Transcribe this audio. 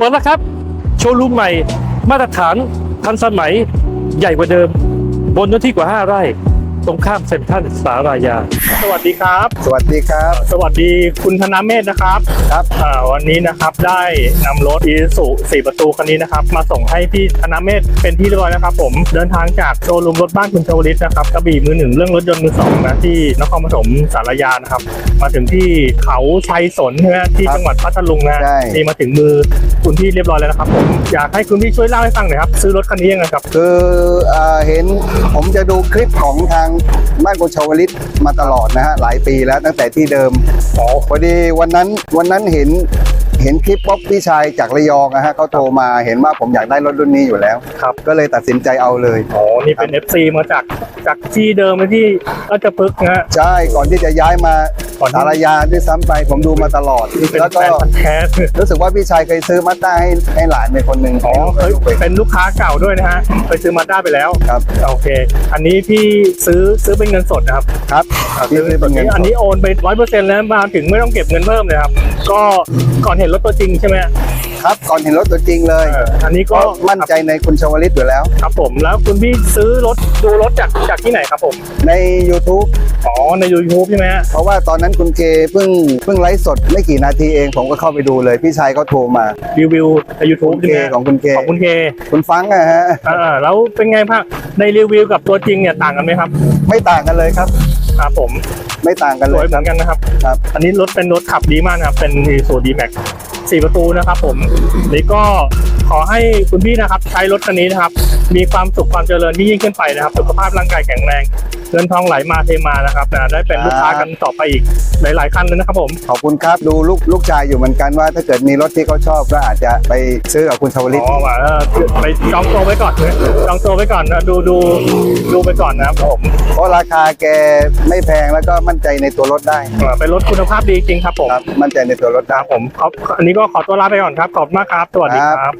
เปิดแล้วครับ โชว์รูมใหม่ มาตรฐานทันสมัยใหญ่กว่าเดิม บนเนื้อที่กว่า 5 ไร่ ตรงข้ามเซ็นทรัลสารายา สวัสดีครับ สวัสดีครับ สวัสดีคุณธนาเมธนะครับครับอ่าวันนี้นะครับได้นำรถอีสุสี่ประตูคันนี้นะครับ มาส่งให้พี่ธนาเมธเป็นที่เรียบร้อยนะครับ ผมเดินทางจากโชว์รูมรถบ้านคุณชวลิตนะครับกระบี่มือหนึ่งเรื่องรถยนต์มือสองนะที่นครปฐมสารยานะครับ มาถึงที่เขาชัยสนใช่ไหมที่ครับจังหวัดพัทลุงนะใช่ นี่มาถึงมือ คุณพี่เรียบร้อยแล้วนะครับผมอยากให้คุณพี่ช่วยเล่าให้ฟังหน่อยครับซื้อรถคันนี้ยังไงครับ คือเอ่อเห็นผมจะดูคลิปของทางบ้านกุชาวลิตมาตลอดนะฮะหลายปีแล้วตั้งแต่ที่เดิมอ๋อพอดีวันนั้นวันนั้นเห็น เห็นคลิปป๊อปพี่ชายจากระยองนะฮะเขาโทรมาเห็นว่าผมอยากได้รถรุ่นนี้อยู่แล้ว ครับ ก็เลยตัดสินใจเอาเลย อ๋อ นี่เป็น FC มาจากจากที่เดิมเลยที่ราชพฤกษ์นะฮะ ใช่ก่อนที่จะย้ายมาก่อนที่ สารยาด้วยซ้ำไปผมดูมาตลอดเป็นแล้วแฟก็นพันธุ์แท้รู้สึกว่าพี่ชายเคยซื้อมาสด้าให้ให้หลานเป็นคนหนึ่งอ๋อเคยลูกไปเป็นลูกค้าเก่าด้วยนะฮะไปซื้อมาด้าไปแล้ว ครับโอเค อันนี้พี่ซื้อซื้อเป็นเงินสดนะครับครับอ่าที่ซื้อเป็นเงินสดอันนี้โอนไปร้อยเปอร์เซ็นต์แล้วมาถึงไม่ต้องเก็บเงินเพิ่มเลยครับก็ก่อนเห็นรถตัวจริงใช่ไหมฮะครับก่อนเห็นรถตัวจริงเลยเอออันนี้ก็ก็มั่นใจในคุณชาวลิตอยู่แล้ว ครับผมแล้วคุณพี่ซื้อรถดูรถจากจากที่ไหนครับผมใน YouTube อ๋อใน YouTube ใช่ไหมฮะเพราะว่าตอนนั้นคุณเคเพิ่งเพิ่งไลฟ์สดไม่กี่นาทีเองผมก็เข้าไปดูเลย พี่ชายเขาโทรมา รีวิวในคุ YouTube ณใช่เคไหมฮะของคุณเค ของคุณเคคุณฟังอะฮะ อ่าแล้วเป็นไงบ้างในรีวิวกับตัวจริงเนี่ยต่างกันไหมครับ ไม่ต่างกันเลยครับ ครับผมไม่ต่างกันสเลวยยเหคมืรับอนกันนะครับ ครับ อันนี้รถเป็นรถขับดีมากนะครับ เป็น Isuzu D-Max สี่ประตูนะครับผมนี่ก็ขอให้คุณพี่นะครับ ใช้รถคันนี้นะครับ มีความสุขความเจริญที่ยิ่งขึ้นไปนะครับ สุขภาพร่างกายแข็งแรง เงินทองไหลมาเทมานะครับนะได้เป็นลูกค้ากันต่อไปอีกหลายๆคันเลยนะครับผมขอบคุณครับดูลูกลูกชายอยู่เหมือนกันว่า ถ้าเกิดมีรถที่เขาชอบก็อาจจะไปซื้อกับคุณชาวลิตอ๋อว่าเออไปจองตัวไว้ก่อนนะจองตัวไว้ก่อนนะดูดูดูไปก่อนนะครับผมเพราะราคาแกไม่แพงแล้วก็มั่นใจในตัวรถได้เออเป็นรถคุณภาพดีจริงครับผมครับมั่นใจในตัวรถคได้รับผมขอบอันนี้ก็ขอตัวลาไปก่อนครับขอบคุณมากครับสวัสดีครับครับ